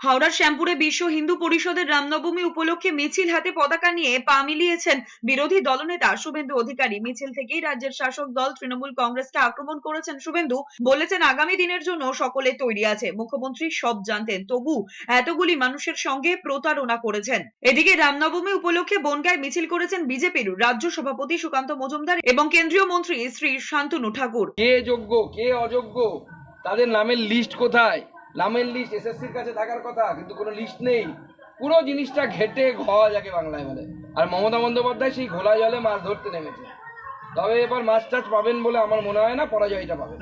হাওড়ার শ্যামপুরে বিশ্ব হিন্দু পরিষদের রামনবমী উপলক্ষে মিছিল হাতে পতাকা নিয়ে পা মিলিয়েছেন বিরোধী দলনেতা শুভেন্দু অধিকারী। মিছিল থেকেই রাজ্যের শাসক দল তৃণমূল কংগ্রেসকে আক্রমণ করেছেন শুভেন্দু। বলেছেন, আগামী দিনের জন্য সকলে তৈরি আছে। মুখ্যমন্ত্রী সব জানতেন। তবু এতগুলি মানুষের সঙ্গে প্রতারণা করেছেন। এদিকে রামনবমী উপলক্ষে বনগায় মিছিল করেছেন বিজেপির রাজ্য সভাপতি সুকান্ত মজুমদার এবং কেন্দ্রীয় মন্ত্রী শ্রী শান্তনু ঠাকুর। কে যোগ্য, কে অযোগ্য, তাদের নামের লিস্ট কোথায়? নামের লিস্ট এসএসসির কাছে থাকার কথা, কিন্তু কোনো লিস্ট নেই। পুরো জিনিসটা ঘেটে ঘোয়া যাকে বাংলায় বলে। আর মমতা বন্দ্যোপাধ্যায় সেই ঘোলা জলে মাছ ধরতে নেমেছে। তবে এবার মাছ টাছ পাবেন বলে আমার মনে হয় না, পরাজয়টা পাবেন।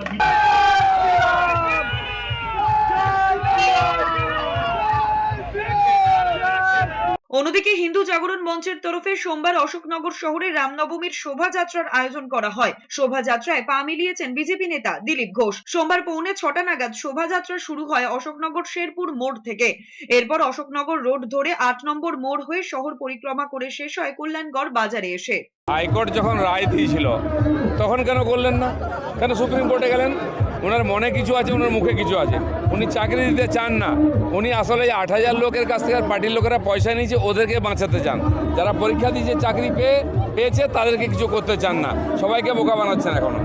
অন্যদিকে হিন্দু জাগরণ মঞ্চের তরফে সোমবার অশোকনগর শহরে রামনবমীর শোভাযাত্রার আয়োজন করা হয়। শোভাযাত্রায় পা মিলিয়েছেন বিজেপি নেতা দিলীপ ঘোষ। সোমবার পৌনে ছটা নাগাদ শোভাযাত্রা শুরু হয় অশোকনগর শেরপুর মোড় থেকে। এরপর অশোকনগর রোড ধরে আট নম্বর মোড় হয়ে শহর পরিক্রমা করে শেষ হয় কল্যাণগড় বাজারে এসে। হাইকোর্ট যখন রায় দিয়েছিল, তখন কেন করলেন না? কেন সুপ্রিম কোর্টে গেলেন? ওনার মনে কিছু আছে, ওনার মুখে কিছু আছে। উনি চাকরি দিতে চান না। উনি আসলে আট হাজার লোকের কাছ থেকে পার্টির লোকেরা পয়সা নিয়েছে, ওদেরকে বাঁচাতে চান। যারা পরীক্ষা দিয়েছে, চাকরি পেয়ে, পেয়েছে, তাদেরকে কিছু করতে চান না। সবাইকে বোকা বানাচ্ছেন এখনও।